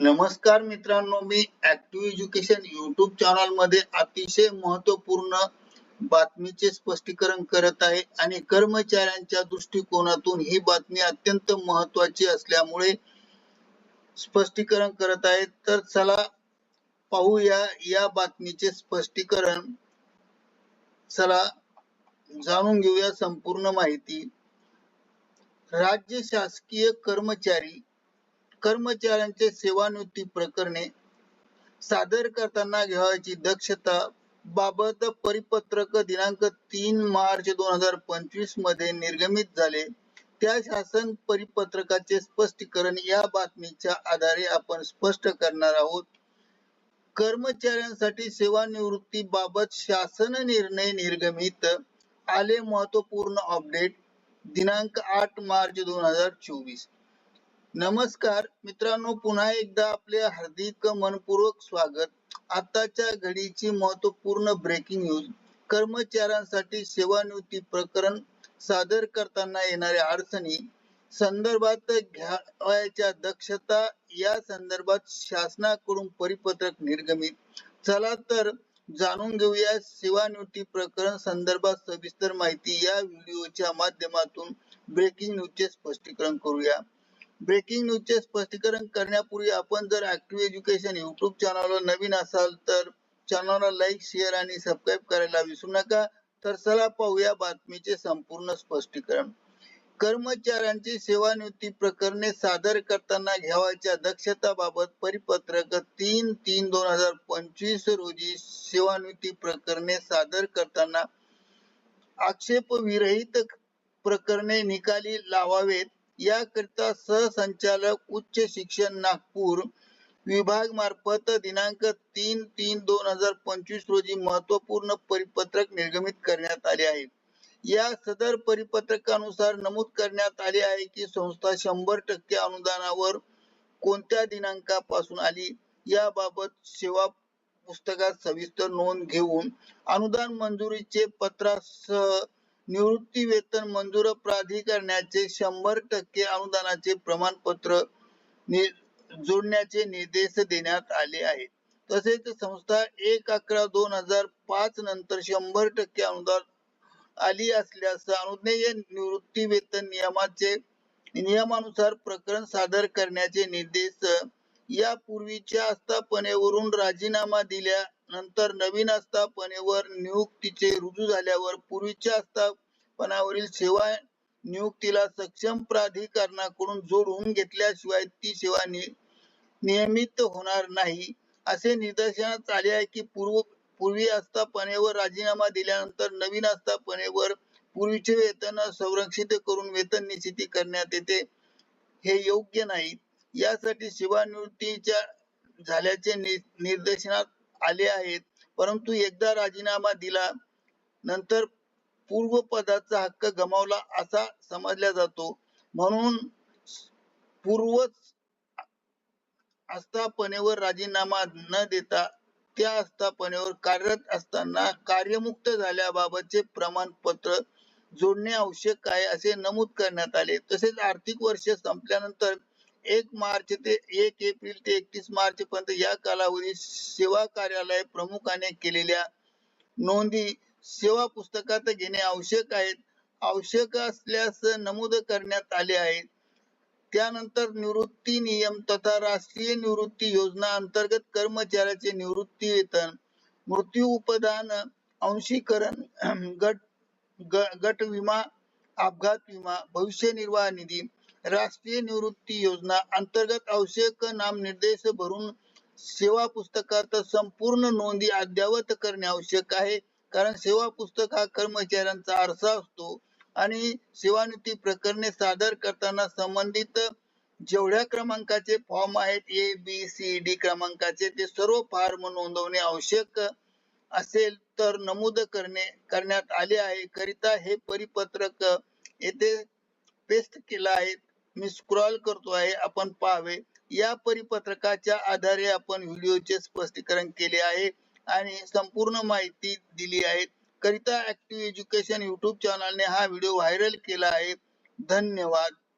नमस्कार मित्रांनो मी ऍक्टिव्ह एज्युकेशन युट्यूब चॅनलमध्ये अतिशय महत्त्वपूर्ण बातमीचे स्पष्टीकरण करत आहे आणि कर्मचाऱ्यांच्या दृष्टिकोनातून ही बातमी अत्यंत महत्वाची असल्यामुळे स्पष्टीकरण करत आहे. तर चला पाहूया या बातमीचे स्पष्टीकरण. चला जाणून घेऊया संपूर्ण माहिती. राज्य शासकीय कर्मचारी कर्मचाऱ्यांचे सेवानिवृत्ती प्रकरणे सादर करताना घ्यावयाची दक्षता बाबत परिपत्रक दिनांक तीन मार्च दोन हजार पंचवीसमध्ये निर्गमित झाले. त्या शासन परिपत्रकाचे स्पष्टीकरण या बातमीच्या आधारे आपण स्पष्ट करणार आहोत. कर्मचाऱ्यांसाठी सेवानिवृत्ती बाबत शासन निर्णय निर्गमित. आले महत्त्वपूर्ण अपडेट दिनांक आठ मार्च दोन हजार चोवीस. नमस्कार मित्रांनो पुन्हा एकदा आपले हार्दिक मनपूर्वक स्वागत. आताच्या घडीची महत्त्वपूर्ण ब्रेकिंग न्यूज कर्मचाऱ्यांसाठी सेवानिवृत्ती प्रकरण सादर करताना येणाऱ्या अडचणी संदर्भात घ्यावयाच्या दक्षता या संदर्भात शासनाकडून परिपत्रक निर्गमित. चला तर जाणून घेऊया सेवानिवृत्ती प्रकरण संदर्भात सविस्तर माहिती. या व्हिडिओच्या माध्यमातून ब्रेकिंग न्यूजचे स्पष्टीकरण करूया. ब्रेकिंग न्यूजचे स्पष्टीकरण करण्यापूर्वी आपण जर ऍक्टिव्ह एज्युकेशन युट्यूब चॅनलवर नवीन असाल तर चॅनलला लाईक शेअर आणि सबस्क्राईब करायला विसरू नका. तर चला पाहूया बातमीचे संपूर्ण स्पष्टीकरण. कर्मचाऱ्यांची सेवानिवृत्ती प्रकरणे सादर करताना घ्यावयाच्या दक्षताबाबत परिपत्रक तीन तीन दोन हजार पंचवीस रोजी सेवानिवृत्ती प्रकरणे सादर करताना आक्षेप विरहित प्रकरणे निकाली लावावेत. याकरिता सहसंचालक उच्च शिक्षण नागपूर विभाग मार्फत दिनांक तीन तीन दोन हजार पंचवीस रोजी महत्त्वपूर्ण परिपत्रक निर्गमित करण्यात आले आहे. या सदर परिपत्रकानुसार नमूद करण्यात आले आहे की संस्था शंभर टक्के अनुदानावर कोणत्या दिनांकापासून आली याबाबत सेवा पुस्तकात सविस्तर नोंद घेऊन अनुदान मंजुरीचे पत्रासह निवृत्ती वेतन मंजूर प्राधिकरणाचे शंभर टक्के अनुदानाचे प्रमाणपत्र जोडण्याचे निर्देश देण्यात आले आहेत. तसेच संस्था एक अकरा दोन हजार पाच नंतर शंभर टक्के अनुदान आली असल्यास अनुज्ञेय निवृत्ती वेतन नियमाचे नियमानुसार प्रकरण सादर करण्याचे निर्देश यापूर्वीच्या आस्थापनेवरून राजीनामा दिल्या नंतर नवीन आस्थापनेवर नियुक्तीचे रुजू झाल्यावर पूर्वीच्या आस्थापनावरील सेवा नियुक्तीला सक्षम प्राधिकरणाकडून जोडून घेतल्याशिवाय ती सेवा नियमित होणार नाही. असे निदर्शनास आले आहे की पूर्व पूर्वी आस्थापनेवर राजीनामा दिल्यानंतर नवीन आस्थापनेवर पूर्वीचे वेतन संरक्षित करून वेतन निश्चिती करण्यात येते हे योग्य नाही. यासाठी सेवानिवृत्तीच्या झाल्याचे निर्देशनात आले आहेत. परंतु एकदा राजीनामा दिला नंतर पूर्व पदाचा हक्क गमावला असा समजला जातो. म्हणून पूर्व आस्थापनेवर राजीनामा न देता त्या आस्थापनेवर कार्यरत असताना कार्यमुक्त झाल्याबाबतचे प्रमाणपत्र जोडणे आवश्यक आहे असे नमूद करण्यात आले. तसेच आर्थिक वर्ष संपल्यानंतर एक मार्च ते एक एप्रिल ते एकतीस मार्च पर्यंत या कालावधीत सेवा कार्यालय प्रमुखाने केलेल्या नोंदी सेवा पुस्तकात घेणे आवश्यक आहेत. आवश्यक असल्यास नमूद करण्यात आले आहे त्यानंतर निवृत्ती नियम तथा राष्ट्रीय निवृत्ती योजना अंतर्गत कर्मचाऱ्याचे निवृत्ती वेतन मृत्यू उपदान अंशीकरण गट गट विमा अपघात विमा भविष्य निर्वाह निधी राष्ट्रीय निवृत्ती योजना अंतर्गत आवश्यक नाम निर्देश भरून सेवा पुस्तकात संपूर्ण नोंदी अद्यावत करणे आवश्यक आहे. कारण सेवा पुस्तक हा कर्मचाऱ्यांचा आरसा असतो आणि सेवानिवृत्ती प्रकरणे सादर करताना संबंधित जेवढ्या क्रमांकाचे फॉर्म आहेत ए बी सी डी क्रमांकाचे ते सर्व फॉर्म नोंदवणे आवश्यक असेल तर नमूद करणे करण्यात आले आहे. करिता हे परिपत्रक येथे पेस्ट केला आहे. मी स्क्रॉल करतो आहे आपण पाहावे. या परिपत्रकाच्या आधारे आपण व्हिडिओचे स्पष्टीकरण केले आहे आणि संपूर्ण माहिती दिली आहे. करिता ऍक्टिव्ह एज्युकेशन युट्यूब चॅनलने हा व्हिडिओ व्हायरल केला आहे. धन्यवाद.